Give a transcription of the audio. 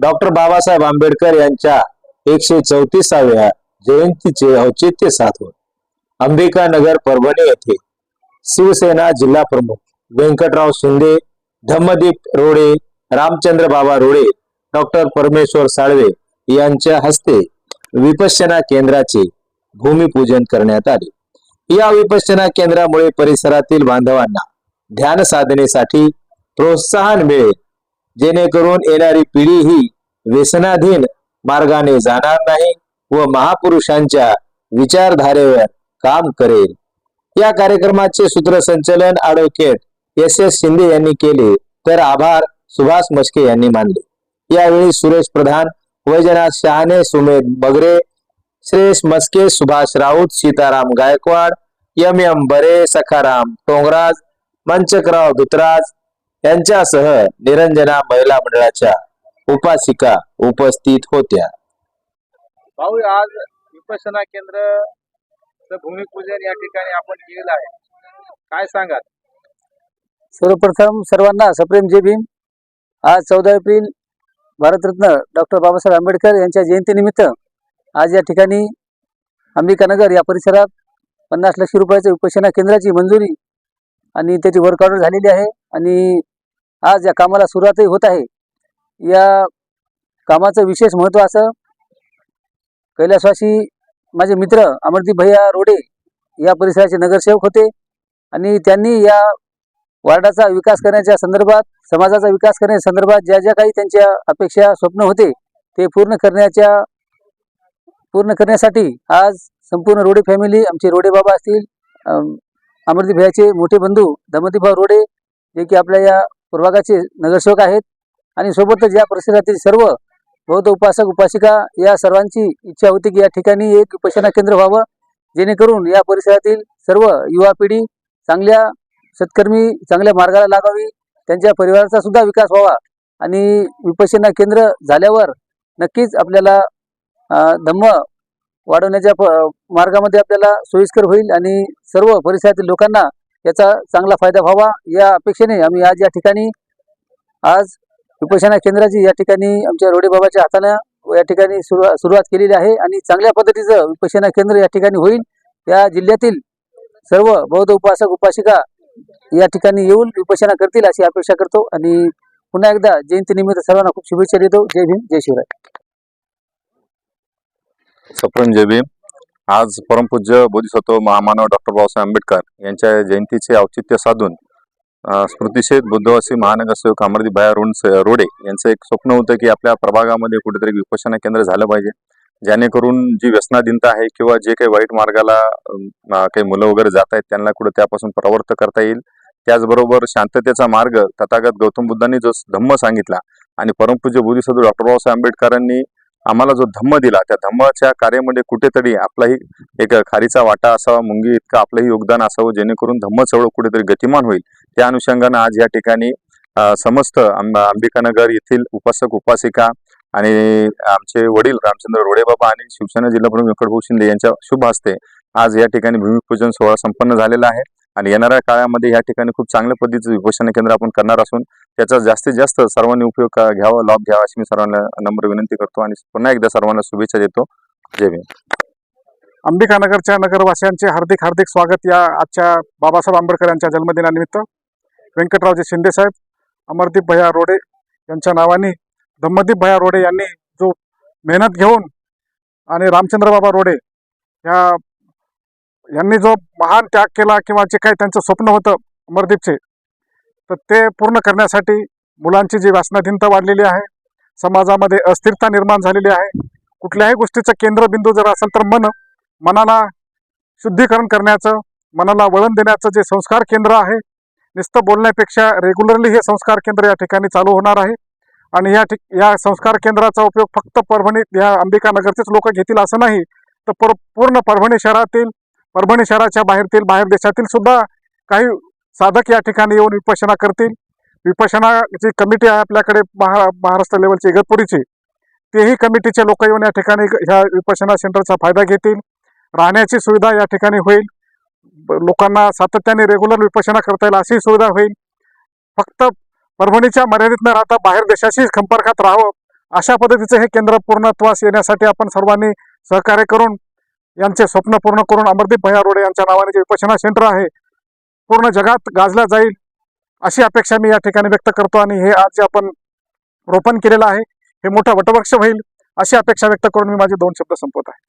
Doctor Babasaheb Ambedkar यांच्या एकशे चौतीसाव्या जयंतीचे औचित्य साधून अंबिका नगर परभणी येथे शिवसेना जिल्हा प्रमुख व्यंकटराव शिंदे धम्मदीप रोडे रामचंद्र बाबा रोडे डॉक्टर परमेश्वर साळवे यांच्या हस्ते विपश्यना केंद्राचे भूमिपूजन करण्यात आले. या विपश्यना केंद्रामुळे परिसरातील बांधवांना ध्यान साधनेसाठी प्रोत्साहन मिळेल. जेणेकरून येणारी पिढी ही व्यसनाधीन मार्गाने जाणार नाही व महापुरुषांच्या विचारधारेवर काम करेल. या कार्यक्रमाचे सूत्रसंचलन ॲडव्होकेट एस एस शिंदे यांनी केले तर आभार सुभाष मस्के यांनी मानले. यावेळी सुरेश प्रधान वैजनाथ शहाणे सुमेध बगरे श्रेष मस्के सुभाष राऊत सीताराम गायकवाड एम एम बरे सखाराम टोंगराज मंचकराव दुतराज यांच्यासह निरंजना महिला मंडळाच्या उपासिका उपस्थित होत्या. भाऊ आज विपसना केंद्र भूमिपूजन या ठिकाणी आपण केलेलं आहे. काय सांगाल? सर्वप्रथम सर्वांना सप्रेम जय भीम. आज चौदा एप्रिल भारतरत्न डॉक्टर बाबासाहेब आंबेडकर यांच्या जयंतीनिमित्त आज या ठिकाणी अंबिकानगर या परिसरात पन्नास लक्ष रुपयाच्या विपशना केंद्राची मंजुरी आणि त्याची वर्क ऑर्डर झालेली आहे. आणि आज या कामाला सुरुवातही होत आहे. या कामाचं विशेष महत्त्व असं कैलासवासी माझे मित्र अमरदीप भैया रोडे या परिसराचे नगरसेवक होते आणि त्यांनी या वार्डाचा विकास करण्याच्या संदर्भात समाजाचा विकास करण्याच्या संदर्भात ज्या ज्या काही त्यांच्या अपेक्षा स्वप्न होते ते पूर्ण करण्याच्या पूर्ण करण्यासाठी आज संपूर्ण रोडे फॅमिली आमचे रोडे बाबा असतील अमरदीप भैयाचे मोठे बंधू धमदीपभाऊ रोडे जे की आपल्या या प्रभागाचे नगरसेवक आहेत. आणि सोबतच या परिसरातील सर्व बौद्ध उपासक उपासिका या सर्वांची इच्छा होती की या ठिकाणी एक उपासना केंद्र व्हावं. जेणेकरून या परिसरातील सर्व युवा पिढी चांगल्या सत्कर्मी चांगल्या मार्गाला लागावी. त्यांच्या परिवाराचा सुद्धा विकास व्हावा. आणि विपश्यना केंद्र झाल्यावर नक्कीच आपल्याला धम्म वाढवण्याच्या प मार्गामध्ये आपल्याला सोयीस्कर होईल. आणि सर्व परिसरातील लोकांना याचा चांगला फायदा व्हावा या अपेक्षेने आम्ही आज या ठिकाणी आज उपासना केंद्राची या ठिकाणी आमच्या रोडेबाबाच्या हातानं या ठिकाणी सुरुवात केलेली आहे आणि चांगल्या पद्धतीचं विपश्यना केंद्र या ठिकाणी होईल. या जिल्ह्यातील सर्व बौद्ध उपासक उपासिका या ठिकाणी येऊन उपासना करतील अशी अपेक्षा करतो आणि पुन्हा एकदा जयंतीनिमित्त सर्वांना खूप शुभेच्छा देतो. जय भीम जय शिवराय. सप्रेम जय भीम. आज परमपूज्य बोधिसत्व महामानव डॉक्टर बाबासाहेब आंबेडकर यांच्या जयंतीचे औचित्य साधून स्मृतिशेत बुद्धवासी महानगरसेवक अमरदीप भाया रोड रोडे यांचं एक स्वप्न होतं की आपल्या प्रभागामध्ये कुठेतरी विपश्यना केंद्र झालं पाहिजे. जेणेकरून जी व्यसनाधीनता आहे किंवा जे काही वाईट मार्गाला काही मुलं वगैरे जात आहेत त्यांना कुठं त्यापासून प्रवर्त करता येईल. त्याचबरोबर शांततेचा मार्ग तथागत गौतम बुद्धांनी जो धम्म सांगितला आणि परमपूज्य बोधिसत्व डॉक्टर बाबासाहेब आंबेडकरांनी आम्हाला जो धम्म दिला त्या धम्माच्या कार्यामध्ये कुठेतरी आपलाही एक खारीचा वाटा असावा मुंगी इतकं आपलंही योगदान असावं जेणेकरून धम्म चळवळ कुठेतरी गतिमान होईल. त्या अनुषंगानं आज या ठिकाणी समस्त अंबिकानगर येथील उपासक उपासिका आणि आमचे वडील रामचंद्र रोडेबाबा आणि शिवसेना जिल्हाप्रमुख व्यंकटभाऊ शिंदे यांच्या शुभ हस्ते आज या ठिकाणी भूमिपूजन सोहळा संपन्न झालेला आहे. आणि येणाऱ्या काळामध्ये या ठिकाणी खूप चांगल्या पद्धतीचं विपश्यना केंद्र आपण करणार असून त्याचा जास्तीत जास्त सर्वांनी उपयोग का- घ्यावा लाभ घ्यावा अशी मी सर्वांना नम्र विनंती करतो आणि पुन्हा एकदा सर्वांना शुभेच्छा देतो. जय भीम. अंबिकानगरच्या नगरवासियांचे हार्दिक हार्दिक स्वागत या आजच्या बाबासाहेब आंबेडकर यांच्या जन्मदिनानिमित्त. व्यंकटरावजी शिंदे साहेब अमरदीप भैया रोडे यांच्या नावाने धम्मदीप भया रोडे यांनी जो मेहनत घेऊन आणि रामचंद्र बाबा रोडे या यांनी जो महान त्याग केला किंवा जे काही त्यांचं स्वप्न होतं अमरदीपचे तर ते पूर्ण करण्यासाठी मुलांची जी व्यसनाधीनता वाढलेली आहे समाजामध्ये अस्थिरता निर्माण झालेली आहे कुठल्याही गोष्टीचं केंद्रबिंदू जर असेल तर मन मनाला शुद्धीकरण करण्याचं मनाला वळण देण्याचं जे संस्कार केंद्र आहे नुसतं बोलण्यापेक्षा रेग्युलरली हे संस्कार केंद्र या ठिकाणी चालू होणार आहे. आणि या ठिक या संस्कार केंद्राचा उपयोग फक्त परभणीत या अंबिकानगरचेच लोक घेतील असं नाही तर पर पूर्ण परभणी शहरातील परभणी शहराच्या बाहेरतील बाहेर देशातील सुद्धा काही साधक या ठिकाणी येऊन विपश्यना करतील. विपश्यना जी कमिटी आहे आपल्याकडे महा महाराष्ट्र लेवलची इगतपुरीची तेही कमिटीचे लोक येऊन या ठिकाणी ह्या विपश्यना सेंटरचा फायदा घेतील. राहण्याची सुविधा या ठिकाणी होईल. ब- लोकांना सातत्याने रेग्युलर विपश्यना करता येईल अशी सुविधा होईल. फक्त परभणीच्या मर्यादित न राहता बाहेर देशाशी संपर्कात राहावं अशा पद्धतीचं हे केंद्र पूर्णत्वास येण्यासाठी आपण सर्वांनी सहकार्य करून यांचे स्वप्न पूर्ण करून अमरदीप भैया रोडे यांच्या नावाने जे विपश्यना सेंटर आहे पूर्ण जगात गाजला जाईल अशी अपेक्षा मी या ठिकाणी व्यक्त करतो आणि हे आज जे आपण रोपण केलेलं आहे हे मोठं वटवृक्ष होईल अशी अपेक्षा व्यक्त करून मी माझे दोन शब्द संपवत आहे.